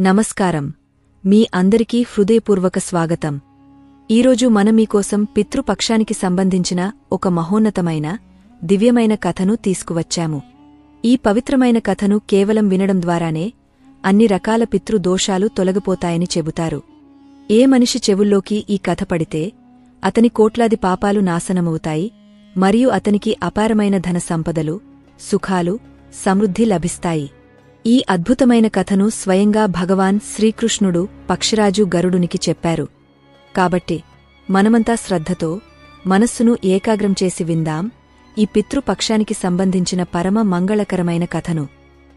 నమస్కారం. మీ అందరికీ హృదయపూర్వక స్వాగతం. ఈరోజు మనం మీకోసం పితృపక్షానికి సంబంధించిన ఒక మహోన్నతమైన దివ్యమైన కథను తీసుకువచ్చాము. ఈ పవిత్రమైన కథను కేవలం వినడం ద్వారానే అన్ని రకాల పితృదోషాలు తొలగిపోతాయని చెబుతారు. ఏ మనిషి చెవుల్లోకి ఈ కథ పడితే అతని కోట్లాది పాపాలు నాశనమవుతాయి మరియు అతనికి అపారమైన ధన సంపదలు సుఖాలు సమృద్ధి లభిస్తాయి. ఈ అద్భుతమైన కథను స్వయంగా భగవాన్ శ్రీకృష్ణుడు పక్షిరాజు గరుడునికి చెప్పారు. కాబట్టి మనమంతా శ్రద్ధతో మనస్సును ఏకాగ్రం చేసి విందాం. ఈ పితృపక్షానికి సంబంధించిన పరమ మంగళకరమైన కథను.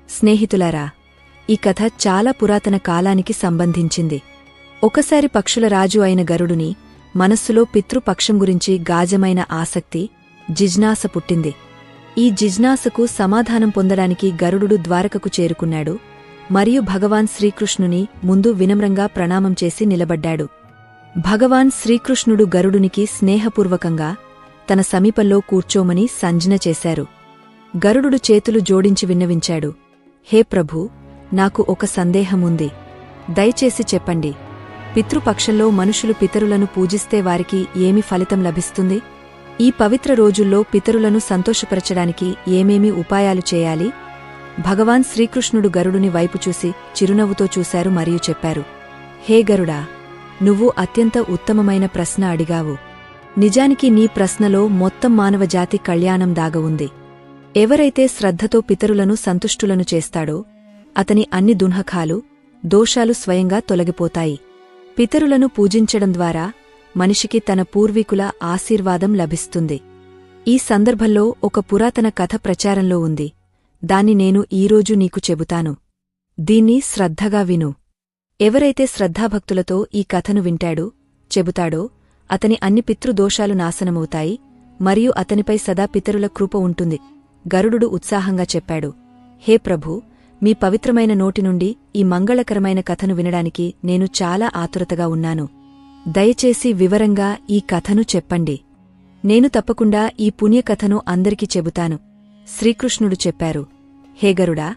స్నేహితులారా ఈ కథ చాలా పురాతన కాలానికి సంబంధించింది. ఒకసారి పక్షుల రాజు అయిన గరుడుని మనస్సులో పితృపక్షం గురించి గాజమైన ఆసక్తి జిజ్ఞాస పుట్టింది. ఈ జిజ్ఞాసకు సమాధానం పొందడానికి గరుడు ద్వారకకు చేరుకున్నాడు. మరియు భగవాన్ శ్రీకృష్ణుని ముందు వినమ్రంగా ప్రణామం చేసి నిలబడ్డాడు. భగవాన్ శ్రీకృష్ణుడు గరుడునికి స్నేహపూర్వకంగా తన సమీపంలో కూర్చోమని సంజ్ఞ చేశారు. గరుడు చేతులు జోడించి విన్నవించాడు. హే ప్రభూ నాకు ఒక సందేహముంది. దయచేసి చెప్పండి. పితృపక్షంలో మనుషులు పితరులను పూజిస్తే వారికి ఏమి ఫలితం లభిస్తుంది? ఈ పవిత్ర రోజుల్లో పితరులను సంతోషపరచడానికి ఏమేమి ఉపాయాలు చేయాలి? భగవాన్ శ్రీకృష్ణుడు గరుడుని వైపు చూసి చిరునవ్వుతో చూశారు మరియు చెప్పారు హే గరుడా నువ్వు అత్యంత ఉత్తమమైన ప్రశ్న అడిగావు. నిజానికి నీ ప్రశ్నలో మొత్తం మానవజాతి కళ్యాణం దాగవుంది ఎవరైతే శ్రద్ధతో పితరులను సంతుష్టులను చేస్తాడో అతని అన్ని దున్హకాలు దోషాలు స్వయంగా తొలగిపోతాయి. పితరులను పూజించడం ద్వారా మనిషికి తన పూర్వీకుల ఆశీర్వాదం లభిస్తుంది. ఈ సందర్భంలో ఒక పురాతన కథ ప్రచారంలో ఉంది. దాన్ని నేను ఈరోజు నీకు చెబుతాను. దీన్ని శ్రద్ధగా విను. ఎవరైతే శ్రద్ధాభక్తులతో ఈ కథను వింటాడో చెబుతాడో అతని అన్ని పితృదోషాలు నాశనమవుతాయి మరియు అతనిపై సదా పితరుల కృప ఉంటుంది గరుడు ఉత్సాహంగా చెప్పాడు. హే ప్రభూ మీ పవిత్రమైన నోటి నుండి ఈ మంగళకరమైన కథను వినడానికి నేను చాలా ఆతురతగా ఉన్నాను. దయచేసి వివరంగా ఈ కథను చెప్పండి. నేను తప్పకుండా ఈ పుణ్యకథను అందరికి చెబుతాను. శ్రీకృష్ణుడు చెప్పారు హేగరుడా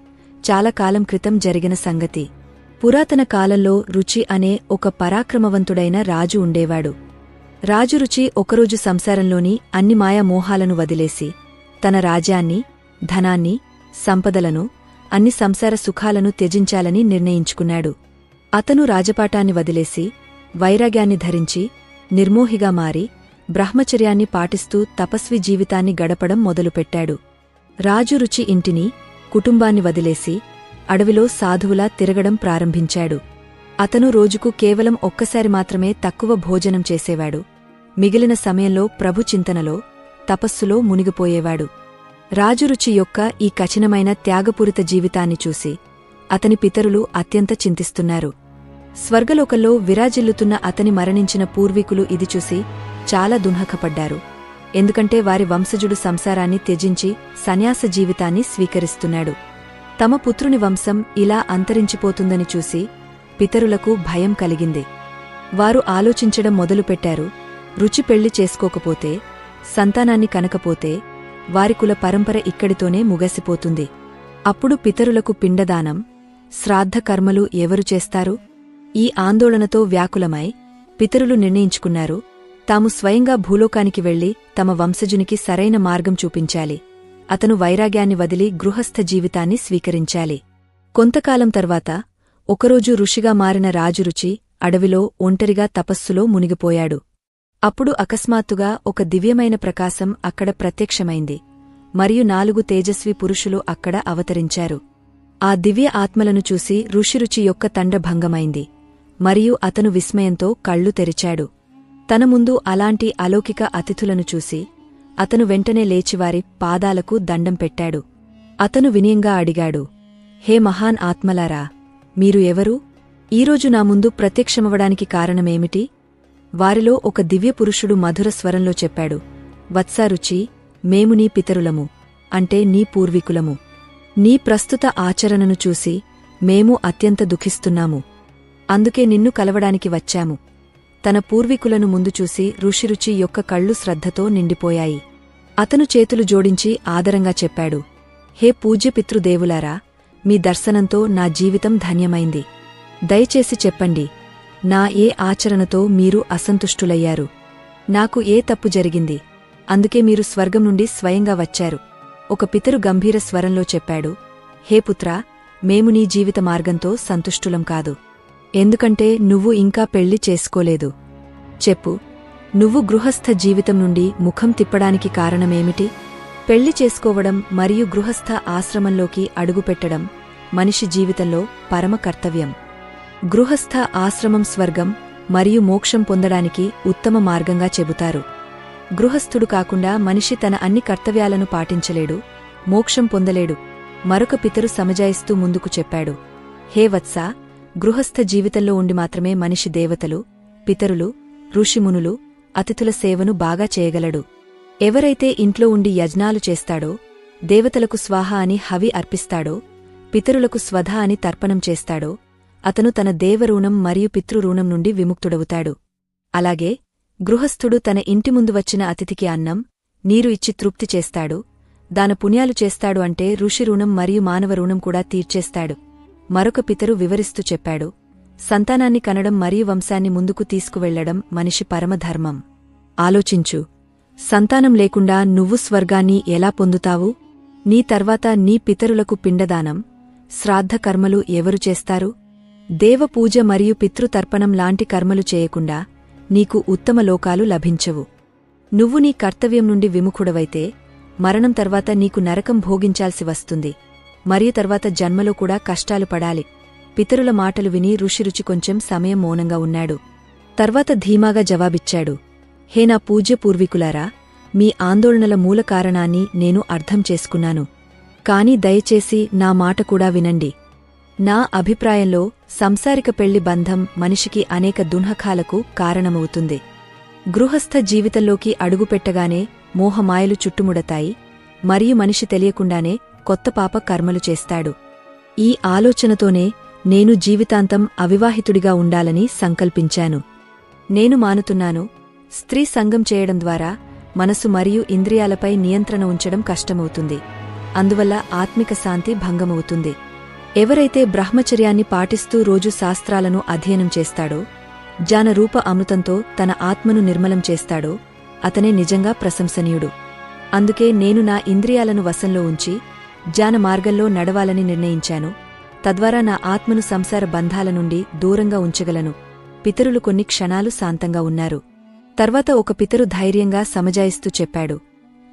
చాలా కాలం క్రితం జరిగిన సంగతి. పురాతన కాలంలో రుచి అనే ఒక పరాక్రమవంతుడైన రాజు ఉండేవాడు. రాజు రుచి ఒకరోజు సంసారంలోని అన్ని మాయామోహాలను వదిలేసి తన రాజ్యాన్ని ధనాన్ని సంపదలను అన్ని సంసార సుఖాలను త్యజించాలని నిర్ణయించుకున్నాడు. అతను రాజపాటాన్ని వదిలేసి వైరాగ్యాన్ని ధరించి నిర్మోహిగా మారి బ్రహ్మచర్యాన్ని పాటిస్తూ తపస్వి జీవితాన్ని గడపడం మొదలుపెట్టాడు. రాజు రుచి ఇంటిని కుటుంబాన్ని వదిలేసి అడవిలో సాధువులా తిరగడం ప్రారంభించాడు. అతను రోజుకు కేవలం ఒక్కసారి మాత్రమే తక్కువ భోజనం చేసేవాడు. మిగిలిన సమయంలో ప్రభు చింతనలో తపస్సులో మునిగిపోయేవాడు. రాజురుచి యొక్క ఈ కఠినమైన త్యాగపూరిత జీవితాన్ని చూసి అతని పితరులు అత్యంత చింతిస్తున్నారు. స్వర్గలోకంలో విరాజిల్లుతున్న అతని మరణించిన పూర్వీకులు ఇది చూసి చాలా దున్హకపడ్డారు ఎందుకంటే వారి వంశజుడు సంసారాన్ని త్యజించి సన్యాస జీవితాన్ని స్వీకరిస్తున్నాడు. తమ పుత్రుని వంశం ఇలా అంతరించిపోతుందని చూసి పితరులకు భయం కలిగింది. వారు ఆలోచించడం మొదలుపెట్టారు. రుచి పెళ్ళి చేసుకోకపోతే సంతానాన్ని కనకపోతే వారి కుల పరంపర ఇక్కడితోనే ముగసిపోతుంది. అప్పుడు పితరులకు పిండదానం శ్రాద్ధకర్మలు ఎవరు చేస్తారు? ఈ ఆందోళనతో వ్యాకులమై పితరులు నిర్ణయించుకున్నారు. తాము స్వయంగా భూలోకానికి వెళ్ళి తమ వంశజునికి సరైన మార్గం చూపించాలి. అతను వైరాగ్యాన్ని వదిలి గృహస్థ జీవితాన్ని స్వీకరించాలి. కొంతకాలం తర్వాత ఒకరోజు ఋషిగా మారిన రాజురుచి అడవిలో ఒంటరిగా తపస్సులో మునిగిపోయాడు. అప్పుడు అకస్మాత్తుగా ఒక దివ్యమైన ప్రకాశం అక్కడ ప్రత్యక్షమైంది. మరియు నాలుగు తేజస్వి పురుషులు అక్కడ అవతరించారు. ఆ దివ్య ఆత్మలను చూసి ఋషిరుచి యొక్క తండభంగమైంది మరియు అతను విస్మయంతో కళ్ళు తెరిచాడు. తన ముందు అలాంటి అలౌకిక అతిథులను చూసి అతను వెంటనే లేచివారి పాదాలకు దండం పెట్టాడు. అతను వినయంగా అడిగాడు హే మహాన్ ఆత్మలారా మీరు ఎవరు? ఈరోజు నా ముందు ప్రత్యక్షమవడానికి కారణమేమిటి? వారిలో ఒక దివ్యపురుషుడు మధుర స్వరంలో చెప్పాడు వత్సారుచి మేము నీ పితరులము అంటే నీ పూర్వీకులము. నీ ప్రస్తుత ఆచరణను చూసి మేము అత్యంత దుఃఖిస్తున్నాము. అందుకే నిన్ను కలవడానికి వచ్చాము. తన పూర్వీకులను ముందు చూసి ఋషిరుచి యొక్క కళ్ళు శ్రద్ధతో నిండిపోయాయి. అతను చేతులు జోడించి ఆదరంగా చెప్పాడు హే పూజ్యపితృదేవులారా మీ దర్శనంతో నా జీవితం ధన్యమైంది. దయచేసి చెప్పండి నా ఏ ఆచరణతో మీరు అసంతుష్టులయ్యారు? నాకు ఏ తప్పు జరిగింది? అందుకే మీరు స్వర్గం నుండి స్వయంగా వచ్చారు. ఒక పితరు గంభీర స్వరంలో చెప్పాడు హే పుత్రా మేము నీ జీవిత మార్గంతో సంతుష్టులం కాదు. ఎందుకంటే నువ్వు ఇంకా పెళ్ళి చేసుకోలేదు. చెప్పు నువ్వు గృహస్థ జీవితం నుండి ముఖం తిప్పడానికి కారణమేమిటి? పెళ్ళి చేసుకోవడం మరియు గృహస్థ ఆశ్రమంలోకి అడుగుపెట్టడం మనిషి జీవితంలో పరమ కర్తవ్యం. గృహస్థ ఆశ్రమం స్వర్గం మరియు మోక్షం పొందడానికి ఉత్తమ మార్గంగా చెబుతారు. గృహస్థుడు కాకుండా మనిషి తన అన్ని కర్తవ్యాలను పాటించలేడు మోక్షం పొందలేడు మరొక పితరు సమజాయిస్తూ ముందుకు చెప్పాడు. హే వత్సా గృహస్థ జీవితంలో ఉండి మాత్రమే మనిషి దేవతలు పితరులు ఋషిమునులు అతిథుల సేవను బాగా చేయగలడు. ఎవరైతే ఇంట్లో ఉండి యజ్ఞాలు చేస్తాడో దేవతలకు స్వాహ అని హవి అర్పిస్తాడో పితరులకు స్వధ అని తర్పణం చేస్తాడో అతను తన దేవరుణం మరియు పితృరుణం నుండి విముక్తుడవుతాడు. అలాగే గృహస్థుడు తన ఇంటి ముందు వచ్చిన అతిథికి అన్నం నీరు ఇచ్చి తృప్తి చేస్తాడు. దాన పుణ్యాలు చేస్తాడు అంటే ఋషి రుణం మరియు మానవ రుణం కూడా తీర్చేస్తాడు. మరొక పితరు వివరిస్తూ చెప్పాడు సంతానాన్ని కనడం మరియు వంశాన్ని ముందుకు తీసుకువెళ్ళడం మనిషి పరమధర్మం. ఆలోచించు సంతానం లేకుండా నువ్వు స్వర్గాన్ని ఎలా పొందుతావు? నీ తర్వాత నీ పితరులకు పిండదానం శ్రాద్ధకర్మలు ఎవరు చేస్తారు? దేవపూజ మరియు పితృతర్పణం లాంటి కర్మలు చేయకుండా నీకు ఉత్తమ లోకాలు లభించవు. నువ్వు నీ కర్తవ్యం నుండి విముఖుడవైతే మరణం తర్వాత నీకు నరకం భోగించాల్సి వస్తుంది. మరియు తర్వాత జన్మలో కూడా కష్టాలు పడాలి. పితరుల మాటలు విని ఋషిరుచి కొంచెం సమయం మౌనంగా ఉన్నాడు. తర్వాత ధీమాగా జవాబిచ్చాడు. హే నా పూజ్య పూర్వీకులారా మీ ఆందోళనల మూల కారణాన్ని నేను అర్థం చేసుకున్నాను. కాని దయచేసి నా మాట కూడా వినండి. నా అభిప్రాయంలో సంసారిక పెళ్ళి బంధం మనిషికి అనేక దున్హకాలకు కారణమవుతుంది. గృహస్థ జీవితంలోకి అడుగుపెట్టగానే మోహమాయలు చుట్టుముడతాయి. మరియు మనిషి తెలియకుండానే కొత్త పాప కర్మలు చేస్తాడు. ఈ ఆలోచనతోనే నేను జీవితాంతం అవివాహితుడిగా ఉండాలని సంకల్పించాను. నేను మానుతున్నాను స్త్రీ సంగం చేయడం ద్వారా మనసు మరియు ఇంద్రియాలపై నియంత్రణ ఉంచడం కష్టమవుతుంది. అందువల్ల ఆత్మిక శాంతి భంగమవుతుంది. ఎవరైతే బ్రహ్మచర్యాన్ని పాటిస్తూ రోజు శాస్త్రాలను అధ్యయనం చేస్తాడో జానరూప అమృతంతో తన ఆత్మను నిర్మలం చేస్తాడో అతనే నిజంగా ప్రశంసనీయుడు. అందుకే నేను నా ఇంద్రియాలను వశంలో ఉంచి జాన మార్గంలో నడవాలని నిర్ణయించాను. తద్వారా నా ఆత్మను సంసార బంధాల నుండి దూరంగా ఉంచగలను. పితరులు కొన్ని క్షణాలు శాంతంగా ఉన్నారు. తర్వాత ఒక పితరు ధైర్యంగా సమజాయిస్తూ చెప్పాడు.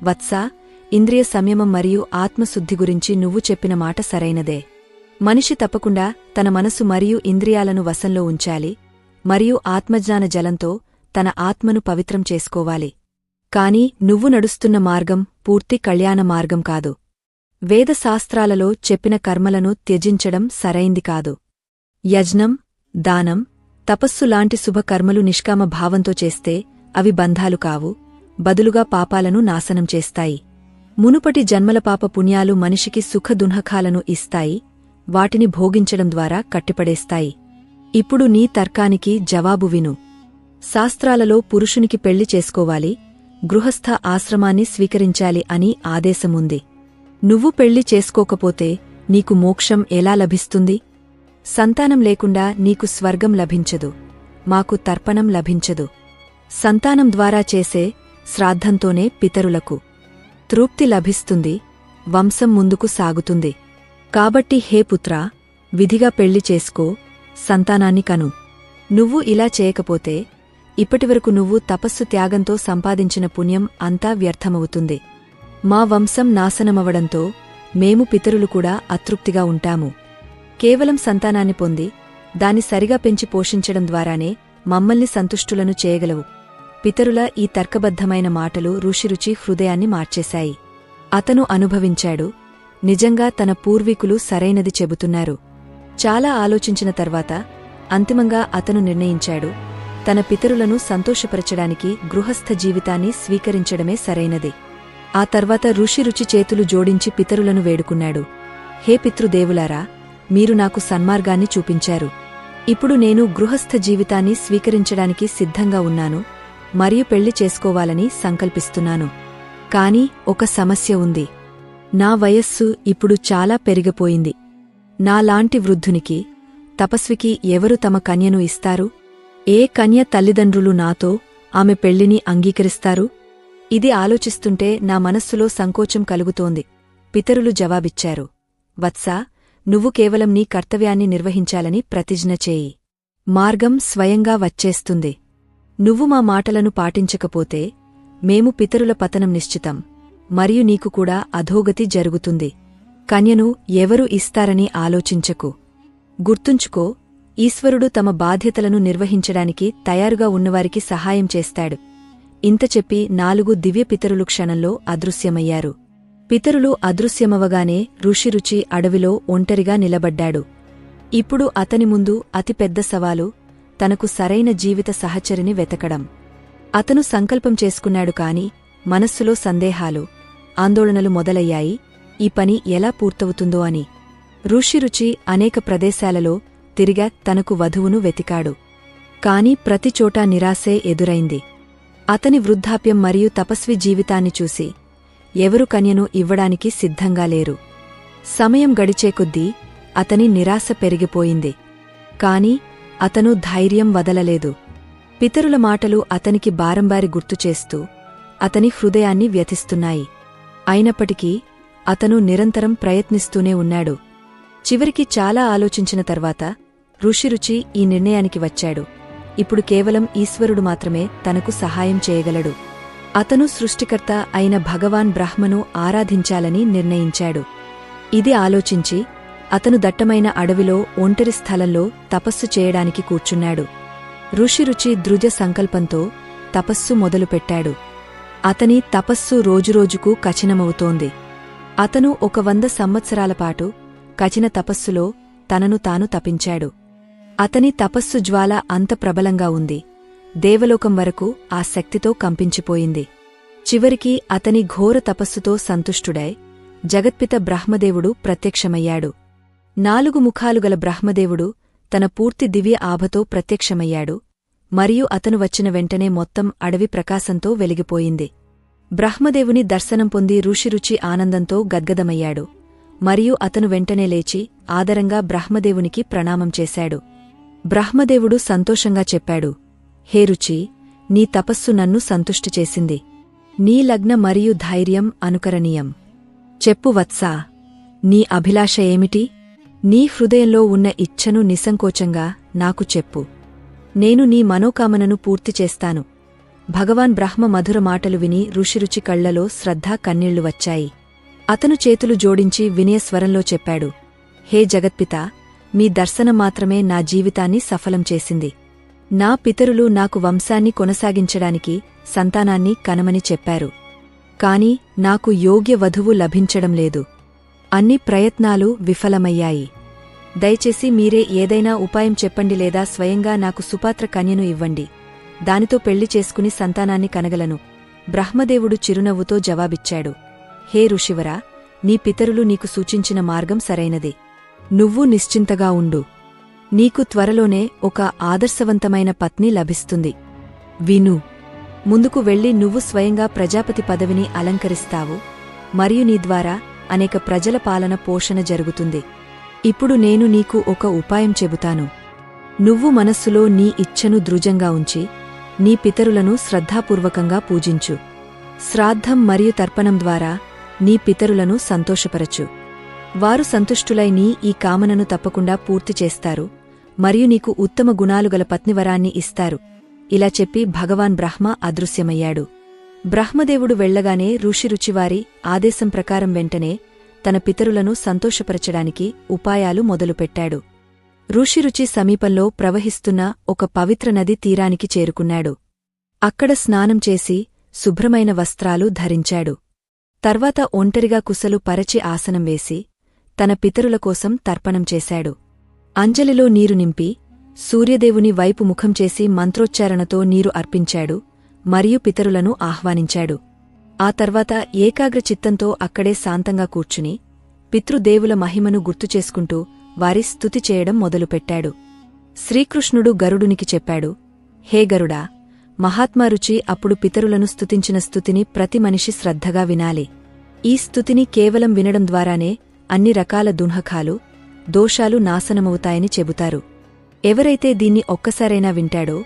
వత్సా ఇంద్రియ సంయమం మరియు ఆత్మశుద్ధి గురించి నువ్వు చెప్పిన మాట సరైనదే. మనిషి తప్పకుండా తన మనసు మరియు ఇంద్రియాలను వశంలో ఉంచాలి మరియు ఆత్మజ్ఞాన జలంతో తన ఆత్మను పవిత్రం చేసుకోవాలి. కాని నువ్వు నడుస్తున్న మార్గం పూర్తి కళ్యాణ మార్గం కాదు. వేదశాస్త్రాలలో చెప్పిన కర్మలను త్యజించడం సరైంది కాదు. యజ్ఞం దానం తపస్సు లాంటి శుభకర్మలు నిష్కామ భావంతో చేస్తే అవి బంధాలు కావు బదులుగా పాపాలను నాశనం చేస్తాయి. మునుపటి జన్మల పాప పుణ్యాలు మనిషికి సుఖదున్హకాలను ఇస్తాయి వాటిని భోగించడం ద్వారా కట్టిపడేస్తాయి. ఇప్పుడు నీ తర్కానికి జవాబు విను. శాస్త్రాలలో పురుషునికి పెళ్ళి చేసుకోవాలి గృహస్థ ఆశ్రమాన్ని స్వీకరించాలి అని ఆదేశముంది. నువ్వు పెళ్ళి చేసుకోకపోతే నీకు మోక్షం ఎలా లభిస్తుంది? సంతానం లేకుండా నీకు స్వర్గం లభించదు. మాకు తర్పణం లభించదు. సంతానం ద్వారా చేసే శ్రాద్ధంతోనే పితరులకు తృప్తి లభిస్తుంది. వంశం ముందుకు సాగుతుంది. కాబట్టి హే పుత్రా విధిగా పెళ్ళి చేసుకో సంతానాన్ని కను. నువ్వు ఇలా చేయకపోతే ఇప్పటివరకు నువ్వు తపస్సు త్యాగంతో సంపాదించిన పుణ్యం అంతా వ్యర్థమవుతుంది. మా వంశం నాశనమవడంతో మేము పితరులు కూడా అతృప్తిగా ఉంటాము. కేవలం సంతానాన్ని పొంది దాన్ని సరిగా పెంచి పోషించడం ద్వారానే మమ్మల్ని సంతుష్టులను చేయగలవు. పితరుల ఈ తర్కబద్ధమైన మాటలు ఋషిరుచి హృదయాన్ని మార్చేశాయి. అతను అనుభవించాడు నిజంగా తన పూర్వీకులు సరైనది చెబుతున్నారు. చాలా ఆలోచించిన తర్వాత అంతిమంగా అతను నిర్ణయించాడు తన పితరులను సంతోషపరచడానికి గృహస్థ జీవితాన్ని స్వీకరించడమే సరైనది. ఆ తర్వాత ఋషి రుచి చేతులు జోడించి పితరులను వేడుకున్నాడు. హే పితృదేవులారా మీరు నాకు సన్మార్గాన్ని చూపించారు. ఇప్పుడు నేను గృహస్థ జీవితాన్ని స్వీకరించడానికి సిద్ధంగా ఉన్నాను మరియు పెళ్ళి చేసుకోవాలని సంకల్పిస్తున్నాను. కాని ఒక సమస్య ఉంది. నా వయస్సు ఇప్పుడు చాలా పెరిగిపోయింది. నాలాంటి వృద్ధునికి తపస్వికి ఎవరు తమ కన్యను ఇస్తారు? ఏ కన్య తల్లిదండ్రులు నాతో ఆమె పెళ్ళిని అంగీకరిస్తారు? ఇది ఆలోచిస్తుంటే నా మనస్సులో సంకోచం కలుగుతోంది. పితరులు జవాబిచ్చారు. వత్సా నువ్వు కేవలం నీ కర్తవ్యాన్ని నిర్వహించాలని ప్రతిజ్ఞ చేయి. మార్గం స్వయంగా వచ్చేస్తుంది. నువ్వు మా మాటలను పాటించకపోతే మేము పితరుల పతనం నిశ్చితం. మరియు నీకు కూడా అధోగతి జరుగుతుంది. కన్యను ఎవరు ఇస్తారని ఆలోచించకు. గుర్తుంచుకో ఈశ్వరుడు తమ బాధ్యతలను నిర్వహించడానికి తయారుగా ఉన్నవారికి సహాయం చేస్తాడు. ఇంత చెప్పి నాలుగు దివ్య పితరులు క్షణంలో అదృశ్యమయ్యారు. పితరులు అదృశ్యమవగానే ఋషిరుచి అడవిలో ఒంటరిగా నిలబడ్డాడు. ఇప్పుడు అతని ముందు అతిపెద్ద సవాలు తనకు సరైన జీవిత సహచరిని వెతకడం. అతను సంకల్పం చేసుకున్నాడు కాని మనస్సులో సందేహాలు ఆందోళనలు మొదలయ్యాయి. ఈ పని ఎలా పూర్తవుతుందో అని. ఋషిరుచి అనేక ప్రదేశాలలో తిరిగా తనకు వధువును వెతికాడు. కాని ప్రతిచోటా నిరాశే ఎదురైంది. అతని వృద్ధాప్యం మరియు తపస్వి జీవితాన్ని చూసి ఎవరు కన్యను ఇవ్వడానికి సిద్ధంగా లేరు. సమయం గడిచే కొద్దీ అతని నిరాశ పెరిగిపోయింది. కాని అతను ధైర్యం వదలలేదు. పితరుల మాటలు అతనికి బారంబారి గుర్తుచేస్తూ అతని హృదయాన్ని వ్యతిస్తున్నాయి అయినప్పటికీ అతను నిరంతరం ప్రయత్నిస్తూనే ఉన్నాడు. చివరికి చాలా ఆలోచించిన తర్వాత ఋషిరుచి ఈ నిర్ణయానికి వచ్చాడు. ఇప్పుడు కేవలం ఈశ్వరుడు మాత్రమే తనకు సహాయం చేయగలడు. అతను సృష్టికర్త అయిన భగవాన్ బ్రహ్మను ఆరాధించాలని నిర్ణయించాడు. ఇది ఆలోచించి అతను దట్టమైన అడవిలో ఒంటరి స్థలంలో తపస్సు చేయడానికి కూర్చున్నాడు. ఋషిరుచి దృజ సంకల్పంతో తపస్సు మొదలుపెట్టాడు. అతని తపస్సు రోజురోజుకు కఠినమవుతోంది. అతను ఒక వంద సంవత్సరాలపాటు కఠిన తపస్సులో తనను తాను తపించాడు. అతని తపస్సు జ్వాల అంత ప్రబలంగా ఉంది. దేవలోకం వరకు ఆ శక్తితో కంపించిపోయింది. చివరికి అతని ఘోర తపస్సుతో సంతుష్టుడై జగత్పిత బ్రహ్మదేవుడు ప్రత్యక్షమయ్యాడు. నాలుగు ముఖాలుగల బ్రహ్మదేవుడు తన పూర్తి దివ్య ఆభతో ప్రత్యక్షమయ్యాడు. మరియు అతను వచ్చిన వెంటనే మొత్తం అడవి ప్రకాశంతో వెలిగిపోయింది. బ్రహ్మదేవుని దర్శనం పొంది ఋషిరుచి ఆనందంతో గద్గదమయ్యాడు. మరియు అతను వెంటనే లేచి ఆదరంగా బ్రహ్మదేవునికి ప్రణామం చేశాడు. బ్రహ్మదేవుడు సంతోషంగా చెప్పాడు హే రుచి నీ తపస్సు నన్ను సంతుష్టి చేసింది. నీ లగ్న మరియు ధైర్యం అనుకరణీయం. చెప్పు వత్సా నీ అభిలాష ఏమిటి? నీ హృదయంలో ఉన్న ఇచ్ఛను నిసంకోచంగా నాకు చెప్పు. నేను నీ మనోకామనను పూర్తి చేస్తాను. భగవాన్ బ్రహ్మ మధుర మాటలు విని ఋషిరుచి కళ్ళలో శ్రద్ధా కన్నీళ్ళు వచ్చాయి. అతను చేతులు జోడించి వినయస్వరంలో చెప్పాడు హే జగత్పితా మీ దర్శనం మాత్రమే నా జీవితాన్ని సఫలం చేసింది. నా పితరులు నాకు వంశాన్ని కొనసాగించడానికి సంతానాన్ని కనమని చెప్పారు. కాని నాకు యోగ్య వధువు లభించడం లేదు. అన్ని ప్రయత్నాలు విఫలమయ్యాయి. దయచేసి మీరే ఏదైనా ఉపాయం చెప్పండి లేదా స్వయంగా నాకు సుపాత్ర కన్యను ఇవ్వండి. దానితో పెళ్ళి చేసుకుని సంతానాన్ని కనగలను. బ్రహ్మదేవుడు చిరునవ్వుతో జవాబిచ్చాడు. హే ఋషివరా నీ పితరులు నీకు సూచించిన మార్గం సరైనది. నువ్వు నిశ్చింతగా ఉండు. నీకు త్వరలోనే ఒక ఆదర్శవంతమైన పత్ని లభిస్తుంది. విను. ముందుకు వెళ్ళి నువ్వు స్వయంగా ప్రజాపతి పదవిని అలంకరిస్తావు. మరియు నీ ద్వారా అనేక ప్రజల పాలన పోషణ జరుగుతుంది. ఇప్పుడు నేను నీకు ఒక ఉపాయం చెబుతాను. నువ్వు మనస్సులో నీ ఇచ్ఛను దృజంగా ఉంచి నీ పితరులను శ్రద్ధాపూర్వకంగా పూజించు. శ్రాద్ధం మరియు తర్పణం ద్వారా నీ పితరులను సంతోషపరచు. వారు సంతుష్టులై నీ ఈ కామనను తప్పకుండా పూర్తి చేస్తారు మరియు నీకు ఉత్తమ గుణాలు గల పత్నివరాన్ని ఇస్తారు. ఇలా చెప్పి భగవాన్ బ్రహ్మ అదృశ్యమయ్యాడు. బ్రహ్మదేవుడు వెళ్ళగానే ఋషిరుచివారి ఆదేశం ప్రకారం వెంటనే తన పితరులను సంతోషపరచడానికి ఉపాయాలు మొదలుపెట్టాడు. ఋషిరుచి సమీపంలో ప్రవహిస్తున్న ఒక పవిత్ర నది తీరానికి చేరుకున్నాడు. అక్కడ స్నానం చేసి శుభ్రమైన వస్త్రాలు ధరించాడు. తర్వాత ఒంటరిగా కుసలు పరచి ఆసనం వేసి తన పితరుల కోసం తర్పణం చేశాడు. అంజలిలో నీరు నింపి సూర్యదేవుని వైపు ముఖం చేసి మంత్రోచ్చారణతో నీరు అర్పించాడు మరియు పితరులను ఆహ్వానించాడు. ఆ తర్వాత ఏకాగ్ర చిత్తంతో అక్కడే శాంతంగా కూర్చుని పితృదేవుల మహిమను గుర్తుచేసుకుంటూ వారి స్తుతి చేయడం మొదలుపెట్టాడు. శ్రీకృష్ణుడు గరుడునికి చెప్పాడు హే గరుడా మహాత్మారుచి అప్పుడు పితరులను స్తుతించిన స్థుతిని ప్రతి మనిషి శ్రద్ధగా వినాలి. ఈ స్థుతిని కేవలం వినడం ద్వారానే అన్ని రకాల దున్హకాలు దోషాలు నాశనమవుతాయని చెబుతారు. ఎవరైతే దీన్ని ఒక్కసారైనా వింటాడో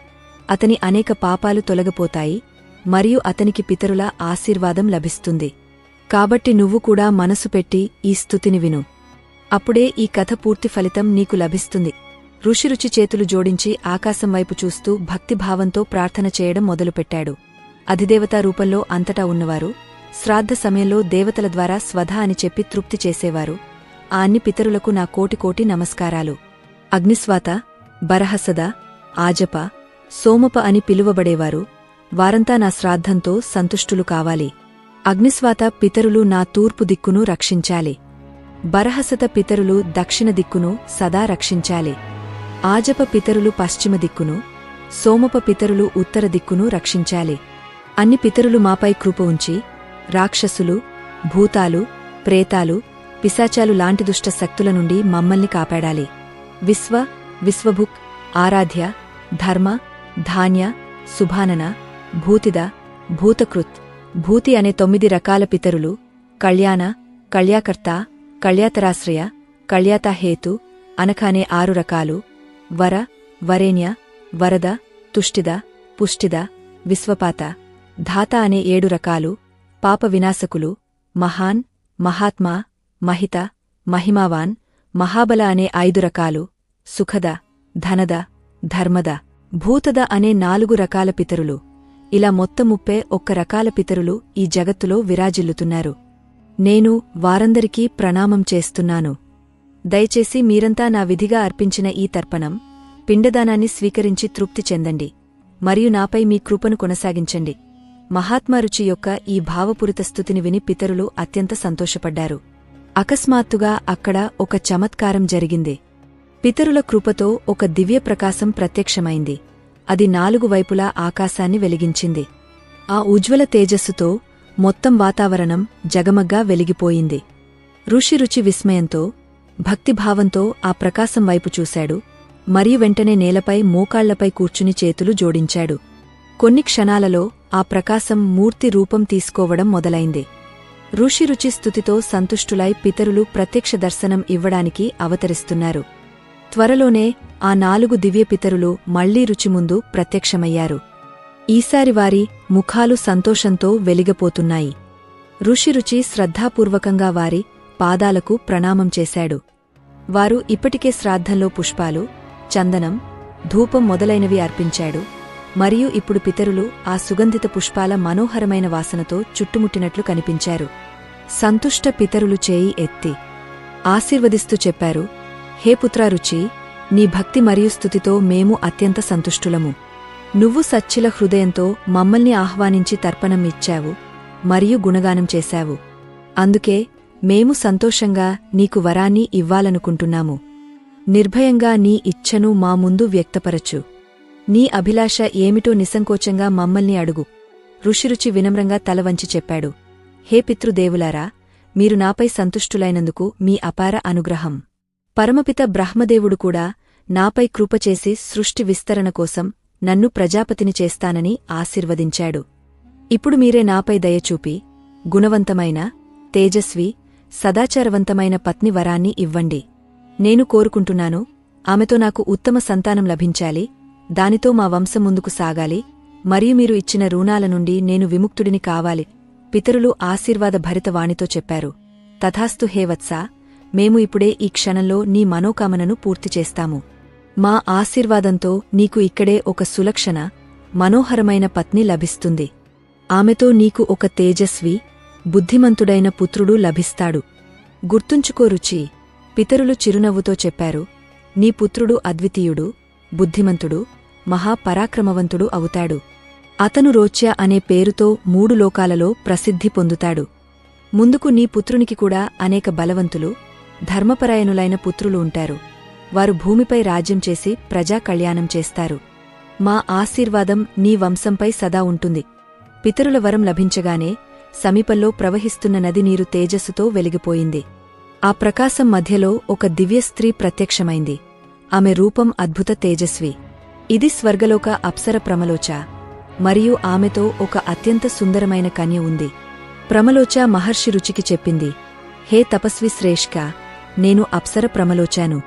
అతని అనేక పాపాలు తొలగిపోతాయి మరియు అతనికి పితరుల ఆశీర్వాదం లభిస్తుంది. కాబట్టి నువ్వు కూడా మనసు పెట్టి ఈ స్థుతిని విను. అప్పుడే ఈ కథ పూర్తి ఫలితం నీకు లభిస్తుంది. ఋషిరుచి చేతులు జోడించి ఆకాశం వైపు చూస్తూ భక్తిభావంతో ప్రార్థన చేయడం మొదలుపెట్టాడు. అధిదేవతా రూపంలో అంతటా ఉన్నవారు శ్రాద్ధ సమయంలో దేవతల ద్వారా స్వధ అని చెప్పి తృప్తి చేసేవారు. ఆ అన్ని పితరులకు నా కోటి కోటి నమస్కారాలు. అగ్నిస్వాత బరహసద ఆజప సోమప అని పిలువబడేవారు. వారంతా నా శ్రాద్ధంతో సంతుష్టులు కావాలి. అగ్నిస్వాత పితరులు నా తూర్పు దిక్కును రక్షించాలి. బరహసత పితరులు దక్షిణ దిక్కును సదా రక్షించాలి. ఆజప పితరులు పశ్చిమ దిక్కును సోమప పితరులు ఉత్తర దిక్కును రక్షించాలి. అన్ని పితరులు మాపై కృప ఉంచి రాక్షసులు భూతాలు ప్రేతాలు పిశాచాలు లాంటి దుష్ట శక్తుల నుండి మమ్మల్ని కాపాడాలి. విశ్వ విశ్వభుక్ ఆరాధ్య ధర్మ ధాన్య సుభానన భూతిద భూతకృత్ భూతి అనే తొమ్మిది రకాల పితరులు కళ్యాణ కళ్యాకర్త కళ్యాతరాశ్రయ కళ్యాతహేతు అనకానే ఆరు రకాలు వర వరేణ్య వరద తుష్టిద పుష్టిద విశ్వపాత ధాత అనే ఏడు రకాలు పాప వినాశకులు మహాన్ మహాత్మా మహిత మహిమావాన్ మహాబల అనే ఐదు రకాలు సుఖద ధనద ధర్మద భూతద అనే నాలుగు రకాల పితరులు. ఇలా మొత్తం ముప్పే ఒక్క రకాల పితరులు ఈ జగత్తులో విరాజిల్లుతున్నారు. నేను వారందరికీ ప్రణామం చేస్తున్నాను. దయచేసి మీరంతా నా విధిగా అర్పించిన ఈ తర్పణం పిండదానాన్ని స్వీకరించి తృప్తి చెందండి. మరియు నాపై మీ కృపను కొనసాగించండి. మహాత్మరుచి యొక్క ఈ భావపూరిత స్థుతిని విని పితరులు అత్యంత సంతోషపడ్డారు. అకస్మాత్తుగా అక్కడ ఒక చమత్కారం జరిగింది. పితరుల కృపతో ఒక దివ్య ప్రకాశం ప్రత్యక్షమైంది. అది నాలుగు వైపులా ఆకాశాన్ని వెలిగించింది. ఆ ఉజ్వల తేజస్సుతో మొత్తం వాతావరణం జగమగ్గా వెలిగిపోయింది. ఋషి రుచి విస్మయంతో భక్తిభావంతో ఆ ప్రకాశం వైపు చూశాడు. మరియు వెంటనే నేలపై మోకాళ్ళపై కూర్చుని చేతులు జోడించాడు. కొన్ని క్షణాలలో ఆ ప్రకాశం మూర్తి రూపం తీసుకోవడం మొదలైంది. ఋషిరుచి స్థుతితో సంతుష్టులై పితరులు ప్రత్యక్ష దర్శనం ఇవ్వడానికి అవతరిస్తున్నారు. త్వరలోనే ఆ నాలుగు దివ్య పితరులు మళ్ళీ రుచి ముందు ప్రత్యక్షమయ్యారు. ఈసారి వారి ముఖాలు సంతోషంతో వెలిగపోతున్నాయి. ఋషిరుచి శ్రద్ధాపూర్వకంగా వారి పాదాలకు ప్రణామం చేశాడు. వారు ఇప్పటికే శ్రాద్ధంలో పుష్పాలు చందనం ధూపం మొదలైనవి అర్పించాడు. మరియు ఇప్పుడు పితరులు ఆ సుగంధిత పుష్పాల మనోహరమైన వాసనతో చుట్టుముట్టినట్లు కనిపించారు. సంతుష్ట పితరులు చేయి ఎత్తి ఆశీర్వదిస్తూ చెప్పారు హే పుత్రారుచి నీ భక్తి మరియు స్థుతితో మేము అత్యంత సంతుష్టులము. నువ్వు సచ్చిల హృదయంతో మమ్మల్ని ఆహ్వానించి తర్పణం ఇచ్చావు మరియు గుణగానం చేశావు. అందుకే మేము సంతోషంగా నీకు వరాన్ని ఇవ్వాలనుకుంటున్నాము. నిర్భయంగా నీ ఇచ్ఛను మా ముందు వ్యక్తపరచు. నీ అభిలాష ఏమిటో నిస్సంకోచంగా మమ్మల్ని అడుగు. ఋషిరుచి వినమ్రంగా తలవంచి చెప్పాడు. హే పితృదేవులారా మీరు నాపై సంతుష్టులైనందుకు మీ అపార అనుగ్రహం. పరమపిత బ్రహ్మదేవుడు కూడా నాపై కృపచేసి సృష్టి విస్తరణ కోసం నన్ను ప్రజాపతిని చేస్తానని ఆశీర్వదించాడు. ఇప్పుడు మీరే నాపై దయచూపి గుణవంతమైన తేజస్వి సదాచారవంతమైన పత్ని వరాన్ని ఇవ్వండి. నేను కోరుకుంటున్నాను ఆమెతో నాకు ఉత్తమ సంతానం లభించాలి దానితో మా వంశం ముందుకు సాగాలి మరియు మీరు ఇచ్చిన రుణాల నుండి నేను విముక్తుడిని కావాలి పితరులు ఆశీర్వాద భరిత వాణితో చెప్పారు. తథాస్తు హేవత్సా మేము ఇప్పుడే ఈ క్షణంలో నీ మనోకామనను పూర్తి చేస్తాము. మా ఆశీర్వాదంతో నీకు ఇక్కడే ఒక సులక్షణ మనోహరమైన పత్ని లభిస్తుంది. ఆమెతో నీకు ఒక తేజస్వి బుద్ధిమంతుడైన పుత్రుడు లభిస్తాడు. గుర్తుంచుకో రుచి పితరులు చిరునవ్వుతో చెప్పారు. నీ పుత్రుడు అద్వితీయుడు బుద్ధిమంతుడు మహాపరాక్రమవంతుడు అవుతాడు. అతను రోచ్య అనే పేరుతో మూడు లోకాలలో ప్రసిద్ధి పొందుతాడు. ముందుకు నీ పుత్రునికి కూడా అనేక బలవంతులు ధర్మపరాయణులైన పుత్రులు ఉంటారు. వారు భూమిపై రాజ్యం చేసి ప్రజా కళ్యాణం చేస్తారు. మా ఆశీర్వాదం నీ వంశంపై సదా ఉంటుంది. పితరుల వరం లభించగానే సమీపంలో ప్రవహిస్తున్న నది నీరు తేజస్సుతో వెలిగిపోయింది. ఆ ప్రకాశం మధ్యలో ఒక దివ్య స్త్రీ ప్రత్యక్షమైంది. ఆమె రూపం అద్భుత తేజస్వి. ఇది స్వర్గలోక అప్సర ప్రమలోచ. మరియు ఆమెతో ఒక అత్యంత సుందరమైన కన్య ఉంది. ప్రమలోచ మహర్షి రుచికి చెప్పింది హే తపస్వి శ్రేష్క నేను అప్సర ప్రమలోచాను.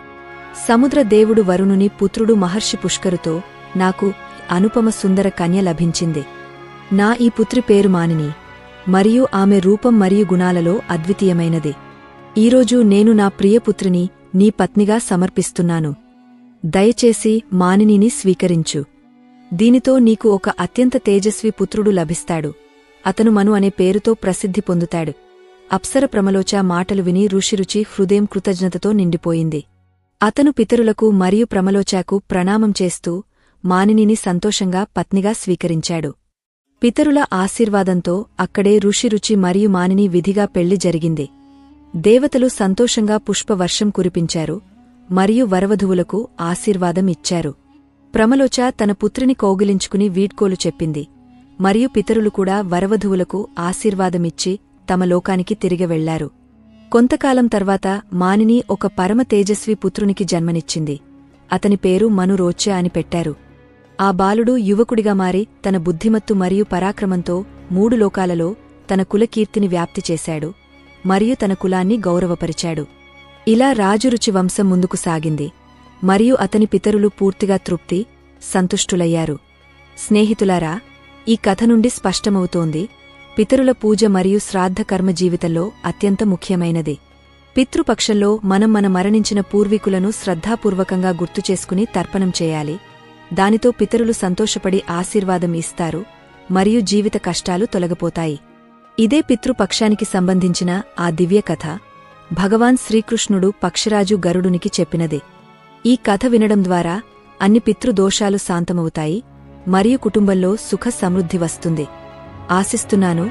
సముద్ర దేవుడు వరుణుని పుత్రుడు మహర్షి పుష్కరుతో నాకు అనుపమ సుందర కన్య లభించింది. నా ఈ పుత్రి పేరు మానిని. మరియు ఆమె రూపం మరియు గుణాలలో అద్వితీయమైనది. ఈరోజు నేను నా ప్రియపుత్రిని నీ పత్నిగా సమర్పిస్తున్నాను. దయచేసి మానినిని స్వీకరించు. దీనితో నీకు ఒక అత్యంత తేజస్వి పుత్రుడు లభిస్తాడు. అతను మను అనే పేరుతో ప్రసిద్ధి పొందుతాడు. అప్సర ప్రమలోచ మాటలు విని ఋషిరుచి హృదయం కృతజ్ఞతతో నిండిపోయింది. అతను పితరులకు మరియు ప్రమలోచాకు ప్రణామం చేస్తూ మానినిని సంతోషంగా పత్నిగా స్వీకరించాడు. పితరుల ఆశీర్వాదంతో అక్కడే ఋషిరుచి మరియు మానిని విధిగా పెళ్ళి జరిగింది. దేవతలు సంతోషంగా పుష్పవర్షం కురిపించారు. మరియు వరవధువులకు ఆశీర్వాదం ఇచ్చారు ప్రమలోచ తన పుత్రిని కౌగిలించుకుని వీడ్కోలు చెప్పింది. మరియు పితరులు కూడా వరవధువులకు ఆశీర్వాదమిచ్చి తమ లోకానికి తిరిగి వెళ్ళారు కొంతకాలం తర్వాత మానిని ఒక పరమ తేజస్వి పుత్రునికి జన్మనిచ్చింది. అతని పేరు మనురోచ అని పెట్టారు. ఆ బాలుడు యువకుడిగా మారి తన బుద్ధిమత్తు మరియు పరాక్రమంతో మూడు లోకాలలో తన కులకీర్తిని వ్యాప్తి చేశాడు. మరియు తన కులాన్ని గౌరవపరిచాడు. ఇలా రాజురుచి వంశం ముందుకు సాగింది. మరియు అతని పితరులు పూర్తిగా తృప్తి సంతుష్టులయ్యారు. స్నేహితులారా ఈ కథ నుండి స్పష్టమవుతోంది పితరుల పూజ మరియు శ్రాద్ధకర్మ జీవితంలో అత్యంత ముఖ్యమైనది. పితృపక్షంలో మనం మన మరణించిన పూర్వీకులను శ్రద్ధాపూర్వకంగా గుర్తుచేసుకుని తర్పణం చేయాలి. దానితో పితరులు సంతోషపడి ఆశీర్వాదం ఇస్తారు మరియు జీవిత కష్టాలు తొలగిపోతాయి. ఇదే పితృపక్షానికి సంబంధించిన ఆ దివ్య కథ. భగవాన్ శ్రీకృష్ణుడు పక్షరాజు గరుడునికి చెప్పినది. ఈ కథ వినడం ద్వారా అన్ని పితృదోషాలు శాంతమవుతాయి మరియు కుటుంబంలో సుఖ సమృద్ధి వస్తుంది. ఆశిస్తున్నాను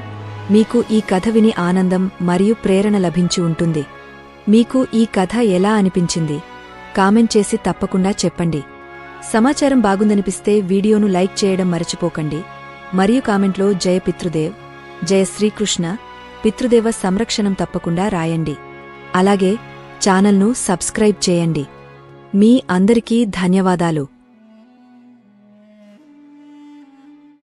మీకు ఈ కథ విని ఆనందం మరియు ప్రేరణ లభించి ఉంటుంది. మీకు ఈ కథ ఎలా అనిపించింది? కామెంట్ చేసి తప్పకుండా చెప్పండి. సమాచారం బాగుందనిపిస్తే వీడియోను లైక్ చేయడం మరచిపోకండి. మరియు కామెంట్లో జయ పితృదేవ్ జయ శ్రీకృష్ణ పితృదేవ సంరక్షణం తప్పకుండా రాయండి. అలాగే ఛానల్ను సబ్స్క్రైబ్ చేయండి. మీ అందరికీ ధన్యవాదాలు.